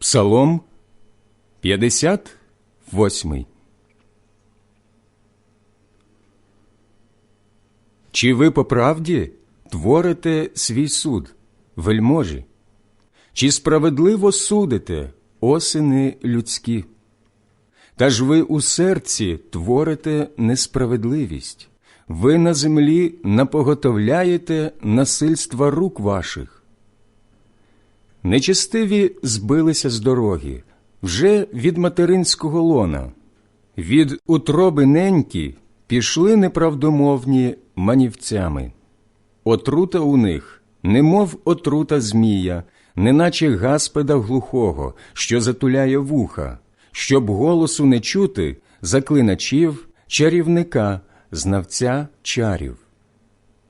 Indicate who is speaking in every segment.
Speaker 1: Псалом 58 Чи ви по правді творите свій суд, вельможі? Чи справедливо судите, осини людські? Та ж ви у серці творите несправедливість, ви на землі напоготовляєте насильства рук ваших. Нечестиві збилися з дороги вже від материнського лона, від утроби неньки пішли неправдомовні манівцями. Отрута у них, немов отрута змія, неначе гаспеда глухого, що затуляє вуха, щоб голосу не чути заклиначів, чарівника, знавця чарів.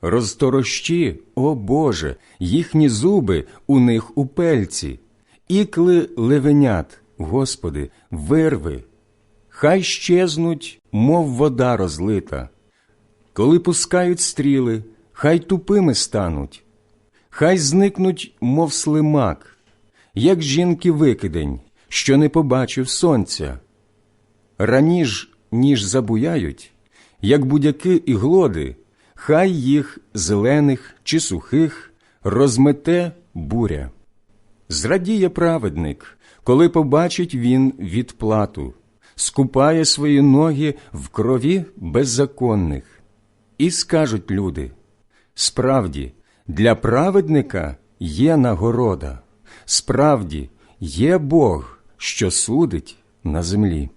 Speaker 1: Розторощі, о Боже, їхні зуби у них у пельці, ікли левенят, Господи, вирви, хай щезнуть, мов вода розлита. Коли пускають стріли, хай тупими стануть, хай зникнуть, мов слимак, як жінки викидень, що не побачив сонця. Раніж, ніж забуяють, як будяки і глоди, хай їх зелених чи сухих розмете буря. Зрадіє праведник, коли побачить він відплату, скупає свої ноги в крові беззаконних. І скажуть люди справді, для праведника є нагорода, справді є Бог, що судить на землі.